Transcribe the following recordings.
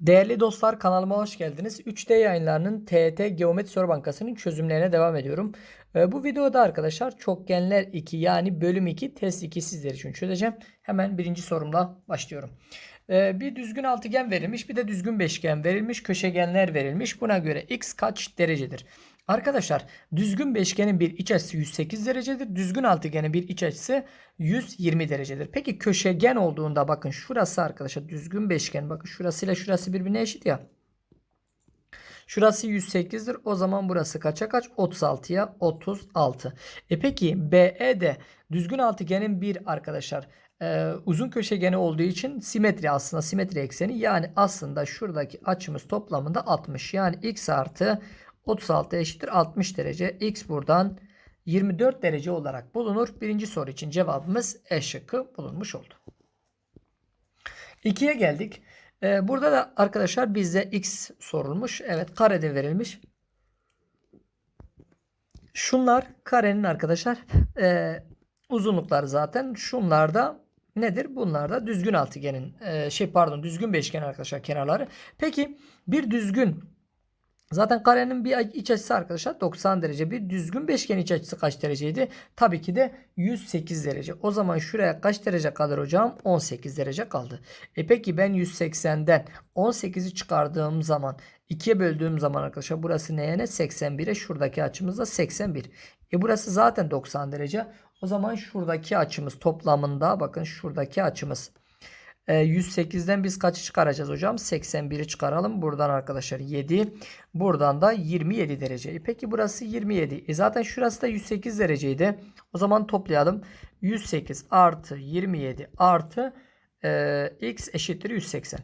Değerli dostlar kanalıma hoş geldiniz. 3D yayınlarının TET Geometri Soru Bankası'nın çözümlerine devam ediyorum. Ee, bu videoda arkadaşlar çokgenler 2 yani bölüm 2 test 2 sizler için çözeceğim. Hemen birinci sorumla başlıyorum. Ee, bir düzgün altıgen verilmiş bir de düzgün beşgen verilmiş köşegenler verilmiş. Buna göre x kaç derecedir? Arkadaşlar düzgün beşgenin bir iç açısı 108 derecedir. Düzgün altıgenin bir iç açısı 120 derecedir. Peki köşegen olduğunda bakın şurası arkadaşlar düzgün beşgen. Bakın şurasıyla şurası birbirine eşit ya. Şurası 108'dir. O zaman burası kaça kaç? 36'ya 36. E peki BE de düzgün altıgenin bir arkadaşlar e, uzun köşegeni olduğu için simetri aslında simetri ekseni yani aslında şuradaki açımız toplamında 60. Yani x artı 36 eşittir 60 derece. X buradan 24 derece olarak bulunur. Birinci soru için cevabımız E şıkkı bulunmuş oldu. 2'ye geldik. Ee, burada da arkadaşlar bizde x sorulmuş. Evet karede verilmiş. Şunlar karenin arkadaşlar e, uzunlukları zaten. Şunlar da nedir? Bunlar da düzgün altıgenin e, şey pardon düzgün beşgen arkadaşlar kenarları. Peki bir düzgün Zaten karenin bir iç açısı arkadaşlar 90 derece. Bir düzgün beşgen iç açısı kaç dereceydi? Tabii ki de 108 derece. O zaman şuraya kaç derece kalır hocam? 18 derece kaldı. E peki ben 180'den 18'i çıkardığım zaman 2'ye böldüğüm zaman arkadaşlar burası neye ne? 81'e şuradaki açımız da 81. E burası zaten 90 derece. O zaman şuradaki açımız toplamında bakın şuradaki açımız 108'den biz kaçı çıkaracağız hocam? 81'i çıkaralım. Buradan arkadaşlar 7. Buradan da 27 derece. E peki burası 27. E zaten şurası da 108 dereceydi. O zaman toplayalım. 108 artı 27 artı e, x eşittir 180.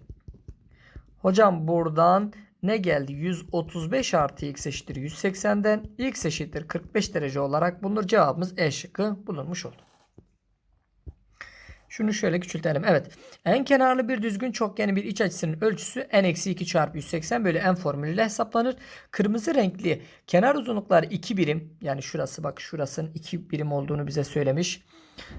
Hocam buradan ne geldi? 135 artı x eşittir 180'den x eşittir 45 derece olarak bulunur. Cevabımız E şıkkı bulunmuş oldu. Şunu şöyle küçültelim. Evet. En kenarlı bir düzgün çokgeni bir iç açısının ölçüsü n-2 çarpı 180 bölü n formülüyle hesaplanır. Kırmızı renkli kenar uzunlukları 2 birim. Yani şurası bak şurasının 2 birim olduğunu bize söylemiş.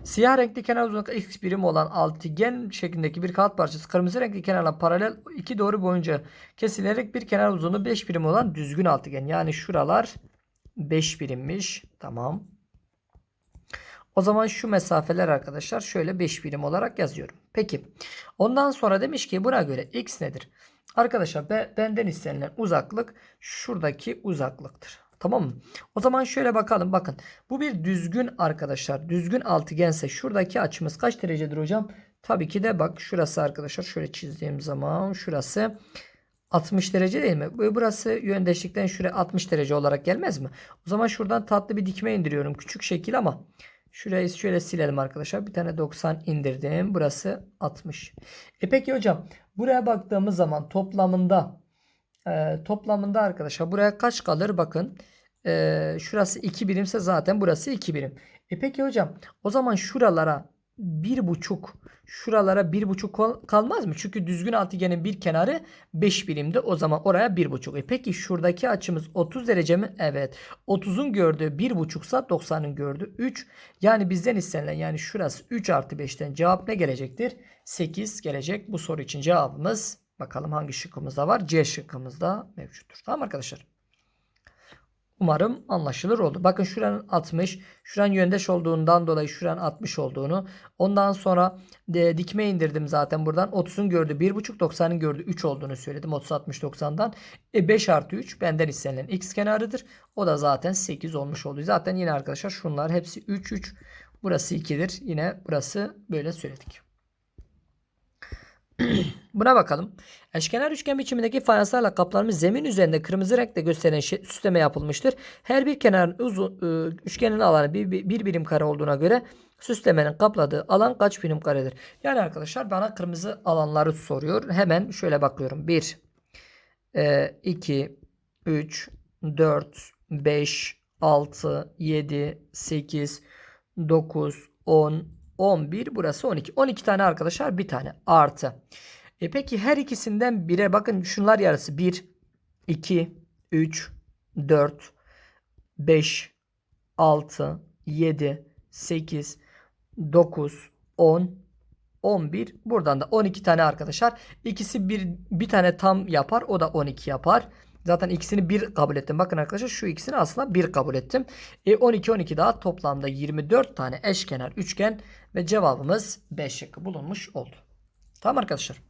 Siyah renkli kenar uzunlukları x birim olan altıgen şeklindeki bir kağıt parçası kırmızı renkli kenarla paralel iki doğru boyunca kesilerek bir kenar uzunluğu 5 birim olan düzgün altıgen. Yani şuralar 5 birimmiş. Tamam. O zaman şu mesafeler arkadaşlar şöyle 5 birim olarak yazıyorum. Peki. Ondan sonra demiş ki buna göre x nedir? Arkadaşlar be, benden istenilen uzaklık şuradaki uzaklıktır. Tamam mı? O zaman şöyle bakalım. Bakın. Bu bir düzgün arkadaşlar. Düzgün altıgense şuradaki açımız kaç derecedir hocam? Tabii ki de bak şurası arkadaşlar. Şöyle çizdiğim zaman şurası 60 derece değil mi? Burası yöndeşlikten şuraya 60 derece olarak gelmez mi? O zaman şuradan tatlı bir dikme indiriyorum. Küçük şekil ama Şurayı şöyle silelim arkadaşlar. Bir tane 90 indirdim. Burası 60. E peki hocam buraya baktığımız zaman toplamında e, toplamında arkadaşlar buraya kaç kalır? Bakın e, şurası 2 birimse zaten burası 2 birim. E peki hocam o zaman şuralara bir buçuk şuralara bir buçuk kalmaz mı? Çünkü düzgün altıgenin bir kenarı 5 birimde o zaman oraya bir buçuk. E peki şuradaki açımız 30 derece mi? Evet. 30'un gördüğü bir buçuksa 90'ın gördüğü 3. Yani bizden istenilen yani şurası 3 artı 5'ten cevap ne gelecektir? 8 gelecek. Bu soru için cevabımız bakalım hangi şıkkımızda var? C şıkkımızda mevcuttur. Tamam arkadaşlar. Umarım anlaşılır oldu. Bakın şuranın 60, şuranın yöndeş olduğundan dolayı şuranın 60 olduğunu. Ondan sonra de, dikme indirdim zaten buradan. 30'un gördüğü 1.5, 90'ın gördüğü 3 olduğunu söyledim. 30, 60, 90'dan. E 5 artı 3 benden istenilen x kenarıdır. O da zaten 8 olmuş oldu. Zaten yine arkadaşlar şunlar hepsi 3, 3. Burası 2'dir. Yine burası böyle söyledik. Buna bakalım. Eşkenar üçgen biçimindeki fayanslarla kaplanmış zemin üzerinde kırmızı renkle gösteren şey, süsleme yapılmıştır. Her bir kenarın uzun e, üçgenin alanı bir, bir birim kare olduğuna göre süslemenin kapladığı alan kaç birim karedir? Yani arkadaşlar bana kırmızı alanları soruyor. Hemen şöyle bakıyorum. 1 2 3 4 5 6 7 8 9 10 11 burası 12. 12 tane arkadaşlar bir tane artı. E peki her ikisinden bire bakın şunlar yarısı 1, 2, 3, 4, 5, 6, 7, 8, 9, 10, 11. Buradan da 12 tane arkadaşlar. İkisi bir, bir tane tam yapar. O da 12 yapar. Zaten ikisini bir kabul ettim. Bakın arkadaşlar şu ikisini aslında bir kabul ettim. E 12 12 daha toplamda 24 tane eşkenar üçgen ve cevabımız 5 şıkkı bulunmuş oldu. Tamam arkadaşlar.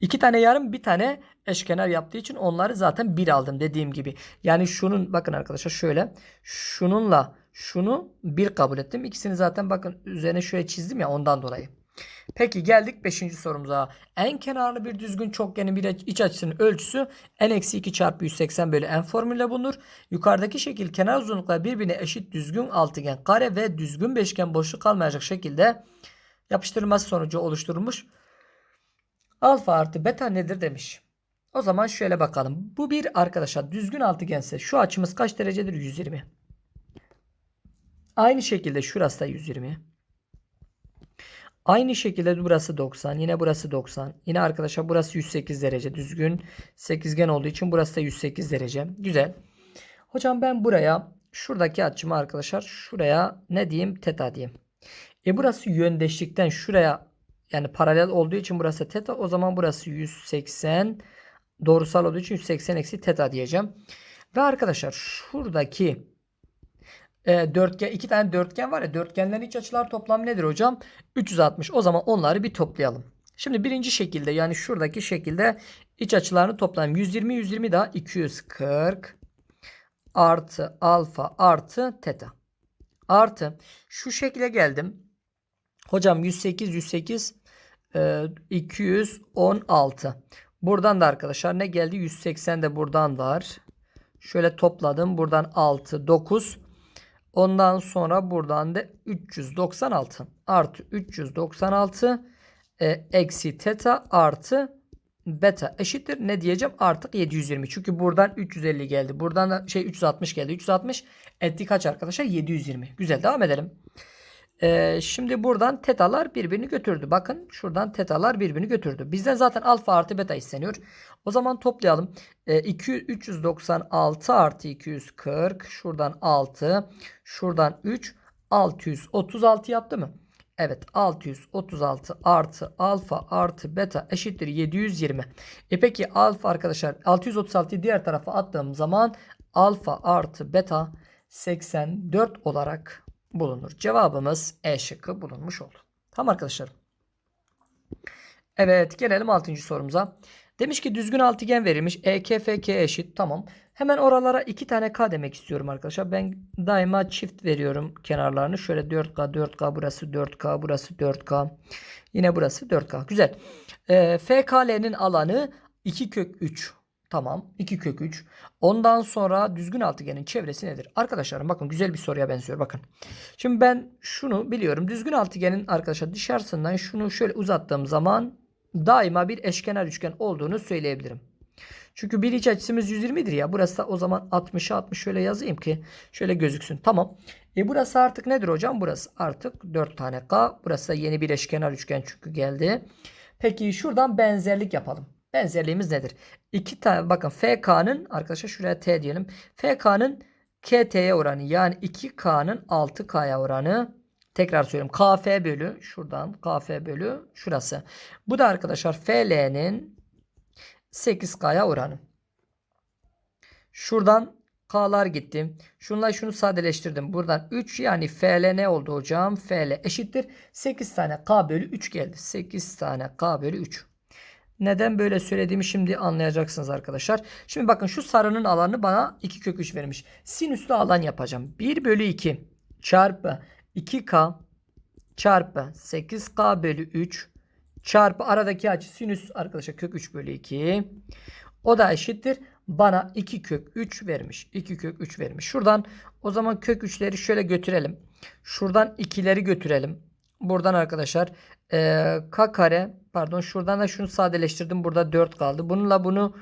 İki tane yarım bir tane eşkenar yaptığı için onları zaten bir aldım dediğim gibi. Yani şunun bakın arkadaşlar şöyle şununla şunu bir kabul ettim. İkisini zaten bakın üzerine şöyle çizdim ya ondan dolayı. Peki geldik 5. sorumuza. En kenarlı bir düzgün çokgenin bir iç açısının ölçüsü n-2 çarpı 180 bölü n formülüyle bulunur. Yukarıdaki şekil kenar uzunlukları birbirine eşit düzgün altıgen, kare ve düzgün beşgen boşluk kalmayacak şekilde yapıştırılması sonucu oluşturulmuş. Alfa artı beta nedir demiş. O zaman şöyle bakalım. Bu bir arkadaşlar düzgün altıgense şu açımız kaç derecedir? 120. Aynı şekilde şurası da 120. Aynı şekilde burası 90. Yine burası 90. Yine arkadaşlar burası 108 derece. Düzgün sekizgen olduğu için burası da 108 derece. Güzel. Hocam ben buraya şuradaki açımı arkadaşlar şuraya ne diyeyim? Teta diyeyim. E burası yöndeşlikten şuraya yani paralel olduğu için burası teta. O zaman burası 180 doğrusal olduğu için 180 eksi teta diyeceğim. Ve arkadaşlar şuradaki e, dörtgen iki tane dörtgen var ya dörtgenlerin iç açılar toplam nedir hocam? 360. O zaman onları bir toplayalım. Şimdi birinci şekilde yani şuradaki şekilde iç açılarını toplayalım. 120 120 daha 240 artı alfa artı teta. Artı şu şekle geldim. Hocam 108 108 e, 216. Buradan da arkadaşlar ne geldi? 180 de buradan var. Şöyle topladım. Buradan 6 9 Ondan sonra buradan da 396 artı 396 e, eksi teta artı beta eşittir. Ne diyeceğim? Artık 720. Çünkü buradan 350 geldi. Buradan da şey 360 geldi. 360 etti kaç arkadaşlar? 720. Güzel devam edelim. Ee, şimdi buradan tetalar birbirini götürdü. Bakın şuradan tetalar birbirini götürdü. Bizden zaten alfa artı beta isteniyor. O zaman toplayalım. Ee, 200, 396 artı 240. Şuradan 6. Şuradan 3. 636 yaptı mı? Evet 636 artı alfa artı beta eşittir 720. E peki alfa arkadaşlar 636'yı diğer tarafa attığım zaman alfa artı beta 84 olarak bulunur. Cevabımız E şıkkı bulunmuş oldu. Tamam arkadaşlar. Evet gelelim 6. sorumuza. Demiş ki düzgün altıgen verilmiş. EKFK eşit. Tamam. Hemen oralara 2 tane K demek istiyorum arkadaşlar. Ben daima çift veriyorum kenarlarını. Şöyle 4K, 4K, burası 4K, burası 4K. Yine burası 4K. Güzel. E, FKL'nin alanı 2 kök 3. Tamam. 2 kök 3. Ondan sonra düzgün altıgenin çevresi nedir? Arkadaşlarım bakın güzel bir soruya benziyor. Bakın. Şimdi ben şunu biliyorum. Düzgün altıgenin arkadaşlar dışarısından şunu şöyle uzattığım zaman daima bir eşkenar üçgen olduğunu söyleyebilirim. Çünkü bir iç açısımız 120'dir ya. Burası da o zaman 60'a 60 şöyle yazayım ki şöyle gözüksün. Tamam. E burası artık nedir hocam? Burası artık 4 tane K. Burası da yeni bir eşkenar üçgen çünkü geldi. Peki şuradan benzerlik yapalım. Benzerliğimiz nedir? İki tane bakın FK'nın arkadaşlar şuraya T diyelim. FK'nın KT'ye oranı yani 2K'nın 6K'ya oranı tekrar söyleyeyim. KF bölü şuradan KF bölü şurası. Bu da arkadaşlar FL'nin 8K'ya oranı. Şuradan K'lar gitti. Şunla şunu sadeleştirdim. Buradan 3 yani FL ne oldu hocam? FL eşittir. 8 tane K bölü 3 geldi. 8 tane K bölü 3. Neden böyle söylediğimi şimdi anlayacaksınız arkadaşlar. Şimdi bakın şu sarının alanı bana 2 kök 3 vermiş. Sinüslü alan yapacağım. 1 bölü 2 çarpı 2K çarpı 8K bölü 3 çarpı aradaki açı sinüs arkadaşlar kök 3 bölü 2. O da eşittir. Bana 2 kök 3 vermiş. 2 kök 3 vermiş. Şuradan o zaman kök 3'leri şöyle götürelim. Şuradan 2'leri götürelim. Buradan arkadaşlar e, k kare pardon şuradan da şunu sadeleştirdim. Burada 4 kaldı. Bununla bunu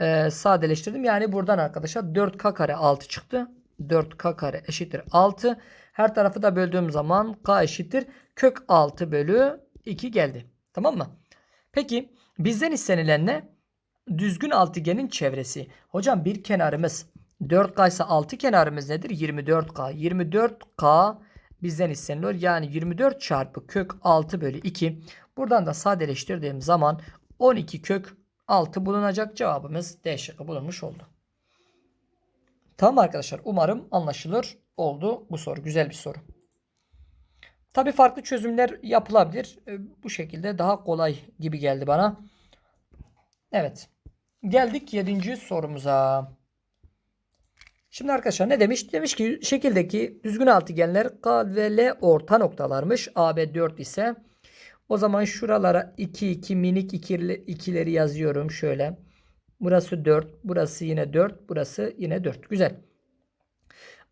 e, sadeleştirdim. Yani buradan arkadaşlar 4k kare 6 çıktı. 4k kare eşittir 6. Her tarafı da böldüğüm zaman k eşittir kök 6 bölü 2 geldi. Tamam mı? Peki bizden istenilen ne? Düzgün altıgenin çevresi. Hocam bir kenarımız 4K ise 6 kenarımız nedir? 24K. 24K bizden isteniliyor. Yani 24 çarpı kök 6 bölü 2. Buradan da sadeleştirdiğim zaman 12 kök 6 bulunacak cevabımız D şıkkı bulunmuş oldu. Tamam arkadaşlar umarım anlaşılır oldu bu soru. Güzel bir soru. Tabi farklı çözümler yapılabilir. E, Bu şekilde daha kolay gibi geldi bana. Evet. Geldik 7. sorumuza. Şimdi arkadaşlar ne demiş? Demiş ki şekildeki düzgün altıgenler K ve L orta noktalarmış. AB 4 ise o zaman şuralara 2 2 minik ikili, ikileri yazıyorum şöyle. Burası 4, burası yine 4, burası yine 4. Güzel.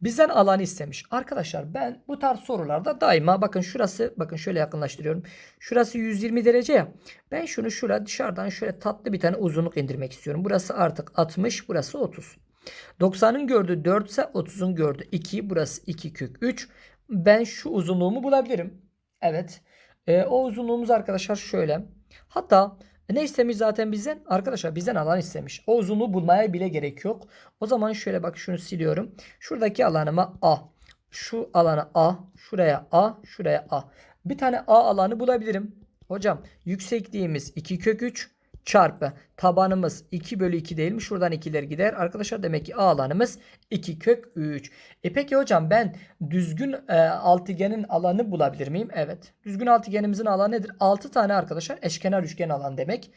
Bizden alanı istemiş. Arkadaşlar ben bu tarz sorularda daima bakın şurası bakın şöyle yakınlaştırıyorum. Şurası 120 derece ya. Ben şunu şuraya dışarıdan şöyle tatlı bir tane uzunluk indirmek istiyorum. Burası artık 60 burası 30. 90'ın gördüğü 4 ise 30'un gördüğü 2 burası 2 kök 3. Ben şu uzunluğumu bulabilirim. Evet. Ee, o uzunluğumuz arkadaşlar şöyle. Hatta ne istemiş zaten bizden? Arkadaşlar bizden alan istemiş. O uzunluğu bulmaya bile gerek yok. O zaman şöyle bak şunu siliyorum. Şuradaki alanıma A. Şu alana A. Şuraya A. Şuraya A. Bir tane A alanı bulabilirim. Hocam yüksekliğimiz 2 kök 3 çarpı tabanımız 2 bölü 2 değil mi? Şuradan 2'ler gider. Arkadaşlar demek ki A alanımız 2 kök 3. E peki hocam ben düzgün e, altıgenin alanı bulabilir miyim? Evet. Düzgün altıgenimizin alanı nedir? 6 tane arkadaşlar eşkenar üçgen alan demek.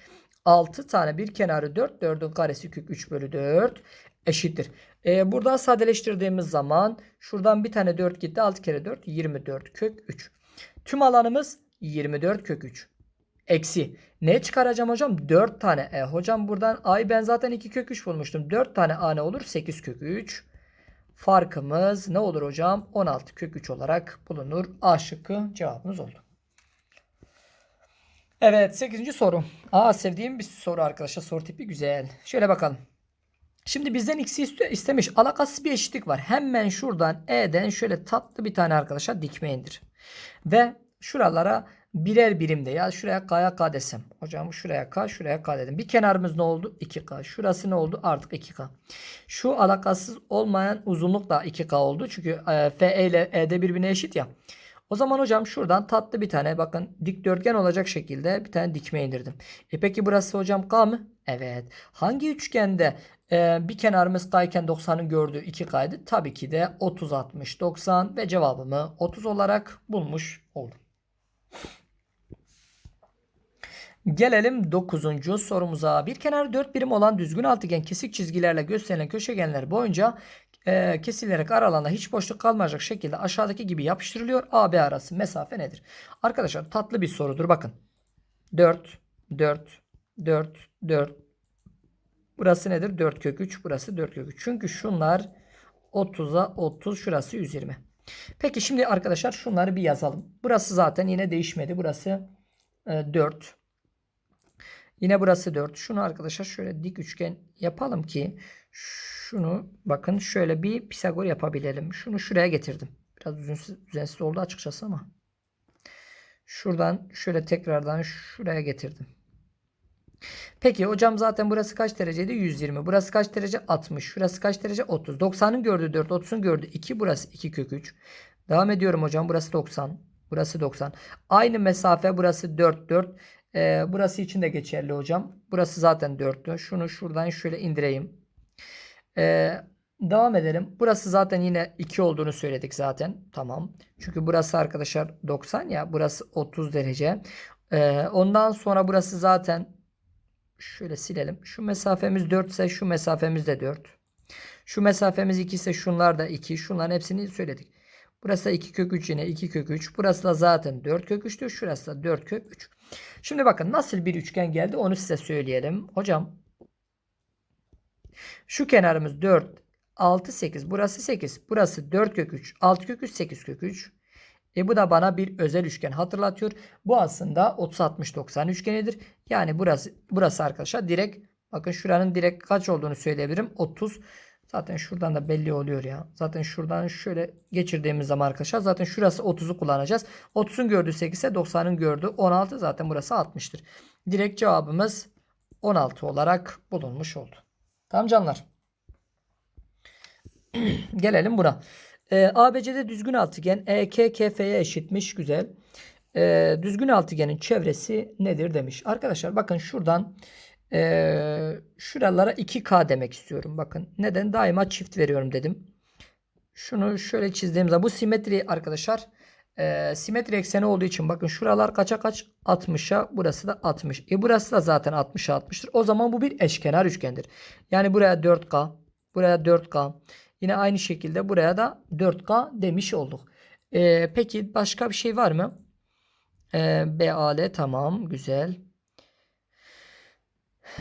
6 tane bir kenarı 4. 4'ün karesi kök 3 bölü 4 eşittir. E, buradan sadeleştirdiğimiz zaman şuradan bir tane 4 gitti. 6 kere 4 24 kök 3. Tüm alanımız 24 kök 3. Eksi. Ne çıkaracağım hocam? 4 tane. E hocam buradan a'yı ben zaten 2 kök 3 bulmuştum. 4 tane a ne olur? 8 kök 3. Farkımız ne olur hocam? 16 kök 3 olarak bulunur. A şıkkı cevabımız oldu. Evet 8. soru. Aa sevdiğim bir soru arkadaşlar. Soru tipi güzel. Şöyle bakalım. Şimdi bizden x'i iste- istemiş. Alakasız bir eşitlik var. Hemen şuradan e'den şöyle tatlı bir tane arkadaşlar dikme indir. Ve şuralara birer birimde ya şuraya k'ya k desem. Hocam şuraya k şuraya k dedim. Bir kenarımız ne oldu? 2k. Şurası ne oldu? Artık 2k. Şu alakasız olmayan uzunluk da 2k oldu. Çünkü e, f ile e'de birbirine eşit ya. O zaman hocam şuradan tatlı bir tane bakın dikdörtgen olacak şekilde bir tane dikme indirdim. E peki burası hocam k mı? Evet. Hangi üçgende e, bir kenarımız k iken 90'ın gördüğü 2k'ydı? Tabii ki de 30 60 90 ve cevabımı 30 olarak bulmuş oldum. Gelelim 9. sorumuza. Bir kenarı 4 birim olan düzgün altıgen kesik çizgilerle gösterilen köşegenler boyunca e, kesilerek aralarında hiç boşluk kalmayacak şekilde aşağıdaki gibi yapıştırılıyor. AB arası mesafe nedir? Arkadaşlar tatlı bir sorudur. Bakın. 4, 4, 4, 4. Burası nedir? 4 kök 3. Burası 4 kök 3. Çünkü şunlar 30'a 30. Şurası 120. Peki şimdi arkadaşlar şunları bir yazalım. Burası zaten yine değişmedi. Burası e, 4. Yine burası 4. Şunu arkadaşlar şöyle dik üçgen yapalım ki şunu bakın şöyle bir Pisagor yapabilelim. Şunu şuraya getirdim. Biraz düzensiz, düzensiz oldu açıkçası ama. Şuradan şöyle tekrardan şuraya getirdim. Peki hocam zaten burası kaç dereceydi? 120. Burası kaç derece? 60. Şurası kaç derece? 30. 90'ın gördüğü 4. 30'un gördüğü 2. Burası 2 kök 3. Devam ediyorum hocam. Burası 90. Burası 90. Aynı mesafe burası 4 4. Ee, burası için de geçerli hocam. Burası zaten 4'tü. Şunu şuradan şöyle indireyim. Ee, devam edelim. Burası zaten yine 2 olduğunu söyledik zaten. Tamam. Çünkü burası arkadaşlar 90 ya. Burası 30 derece. Ee, ondan sonra burası zaten şöyle silelim. Şu mesafemiz 4 ise şu mesafemiz de 4. Şu mesafemiz 2 ise şunlar da 2. Şunların hepsini söyledik. Burası da 2 kök 3 yine 2 kök 3. Burası da zaten 4 kök 3'tür. Şurası da 4 kök 3. Şimdi bakın nasıl bir üçgen geldi onu size söyleyelim. Hocam şu kenarımız 4, 6, 8. Burası 8. Burası 4 kök 3, 6 kök 3, 8 kök 3. E bu da bana bir özel üçgen hatırlatıyor. Bu aslında 30 60 90 üçgenidir. Yani burası burası arkadaşlar direkt bakın şuranın direkt kaç olduğunu söyleyebilirim. 30 Zaten şuradan da belli oluyor ya. Zaten şuradan şöyle geçirdiğimiz zaman arkadaşlar zaten şurası 30'u kullanacağız. 30'un gördüğü 8 ise 90'ın gördüğü 16 zaten burası 60'tır. Direkt cevabımız 16 olarak bulunmuş oldu. Tamam canlar. Gelelim buna. Ee, ABC'de düzgün altıgen EK KF'ye eşitmiş. Güzel. Ee, düzgün altıgenin çevresi nedir demiş. Arkadaşlar bakın şuradan ee, şuralara 2K demek istiyorum. Bakın neden? Daima çift veriyorum dedim. Şunu şöyle çizdiğim zaman bu simetri arkadaşlar e, simetri ekseni olduğu için bakın şuralar kaça kaç 60'a burası da 60. E burası da zaten 60'a 60'tır. O zaman bu bir eşkenar üçgendir. Yani buraya 4K buraya 4K yine aynı şekilde buraya da 4K demiş olduk. E, peki başka bir şey var mı? E, BAL tamam güzel.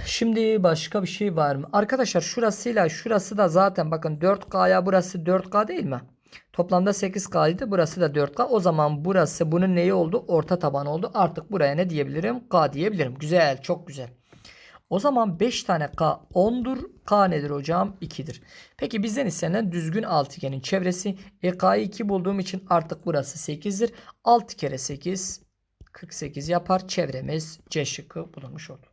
Şimdi başka bir şey var mı? Arkadaşlar şurasıyla şurası da zaten bakın 4K'ya burası 4K değil mi? Toplamda 8K idi. Burası da 4K. O zaman burası bunun neyi oldu? Orta taban oldu. Artık buraya ne diyebilirim? K diyebilirim. Güzel. Çok güzel. O zaman 5 tane K 10'dur. K nedir hocam? 2'dir. Peki bizden istenen düzgün altıgenin çevresi. E K'yı 2 bulduğum için artık burası 8'dir. 6 kere 8 48 yapar. Çevremiz C şıkkı bulunmuş oldu.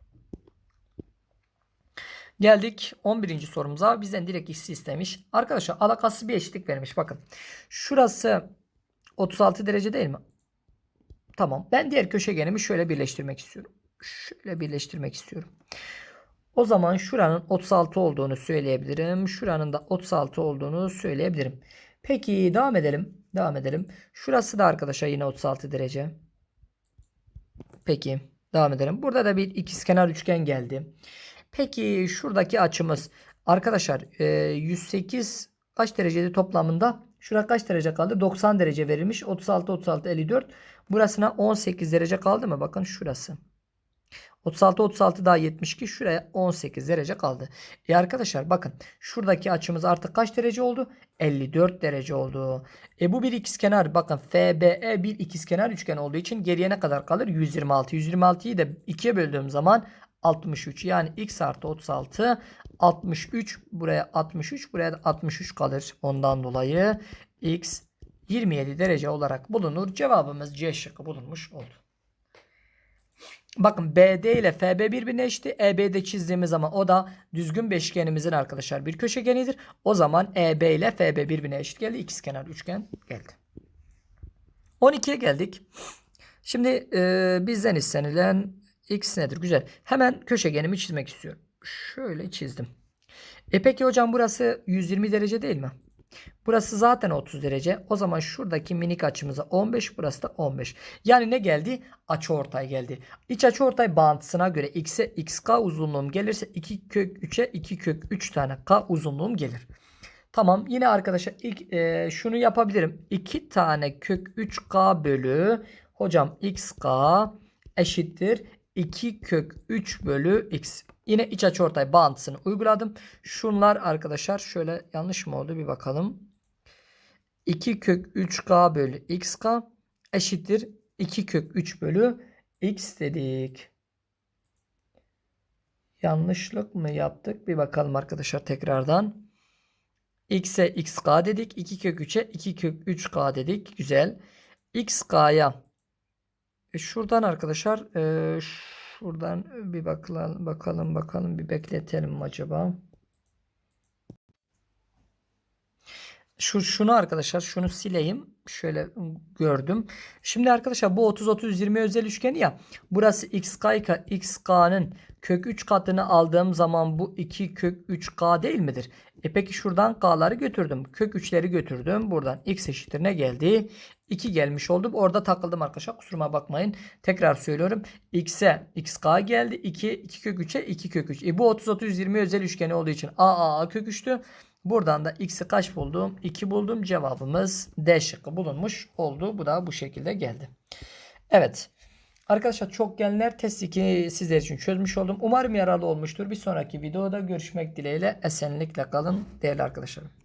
Geldik 11. sorumuza. Bizden direkt x'i istemiş. Arkadaşlar alakası bir eşitlik vermiş. Bakın. Şurası 36 derece değil mi? Tamam. Ben diğer köşegenimi şöyle birleştirmek istiyorum. Şöyle birleştirmek istiyorum. O zaman şuranın 36 olduğunu söyleyebilirim. Şuranın da 36 olduğunu söyleyebilirim. Peki devam edelim. Devam edelim. Şurası da arkadaşlar yine 36 derece. Peki devam edelim. Burada da bir ikizkenar üçgen geldi. Peki şuradaki açımız arkadaşlar e, 108 kaç derecede toplamında? Şurada kaç derece kaldı? 90 derece verilmiş. 36 36 54. Burasına 18 derece kaldı mı? Bakın şurası. 36 36 daha 72 şuraya 18 derece kaldı. E arkadaşlar bakın şuradaki açımız artık kaç derece oldu? 54 derece oldu. E bu bir ikizkenar bakın FBE bir ikizkenar üçgen olduğu için geriye ne kadar kalır? 126. 126'yı da 2'ye böldüğüm zaman 63 yani x artı 36 63 buraya 63 buraya da 63 kalır. Ondan dolayı x 27 derece olarak bulunur. Cevabımız C şıkkı bulunmuş oldu. Bakın BD ile FB birbirine eşit. EB'de çizdiğimiz zaman o da düzgün beşgenimizin arkadaşlar bir köşegenidir. O zaman EB ile FB birbirine eşit geldi. İkizkenar üçgen geldi. 12'ye geldik. Şimdi e, bizden istenilen x nedir? Güzel. Hemen köşegenimi çizmek istiyorum. Şöyle çizdim. E peki hocam burası 120 derece değil mi? Burası zaten 30 derece. O zaman şuradaki minik açımıza 15, burası da 15. Yani ne geldi? Açıortay geldi. İç açıortay bağıntısına göre x'e xk uzunluğum gelirse 2 kök 3'e 2 kök 3 tane k uzunluğum gelir. Tamam yine arkadaşlar ilk e, şunu yapabilirim. 2 tane kök 3k bölü hocam xk eşittir 2 kök 3 bölü x. Yine iç açıortay bağıntısını uyguladım. Şunlar arkadaşlar şöyle yanlış mı oldu bir bakalım. 2 kök 3k bölü xk eşittir 2 kök 3 bölü x dedik. Yanlışlık mı yaptık? Bir bakalım arkadaşlar tekrardan. x'e xk dedik. 2 kök 3'e 2 kök 3k dedik. Güzel. xk'ya e şuradan arkadaşlar e, şuradan bir bakalım bakalım bakalım bir bekletelim acaba? Şu şunu arkadaşlar şunu sileyim. Şöyle gördüm. Şimdi arkadaşlar bu 30 30 20 özel üçgeni ya. Burası xk xk'nın kök 3 katını aldığım zaman bu 2 kök 3k değil midir? E peki şuradan k'ları götürdüm. Kök 3'leri götürdüm. Buradan x eşittir ne geldi? 2 gelmiş oldu. Orada takıldım arkadaşlar. Kusuruma bakmayın. Tekrar söylüyorum. X'e xk geldi. 2 2 kök 3'e 2 kök 3. E bu 30 30 20 özel üçgeni olduğu için a a a kök 3'tü. Buradan da x'i kaç buldum? 2 buldum. Cevabımız D şıkkı bulunmuş oldu. Bu da bu şekilde geldi. Evet. Arkadaşlar çokgenler test 2'yi sizler için çözmüş oldum. Umarım yararlı olmuştur. Bir sonraki videoda görüşmek dileğiyle. Esenlikle kalın değerli arkadaşlarım.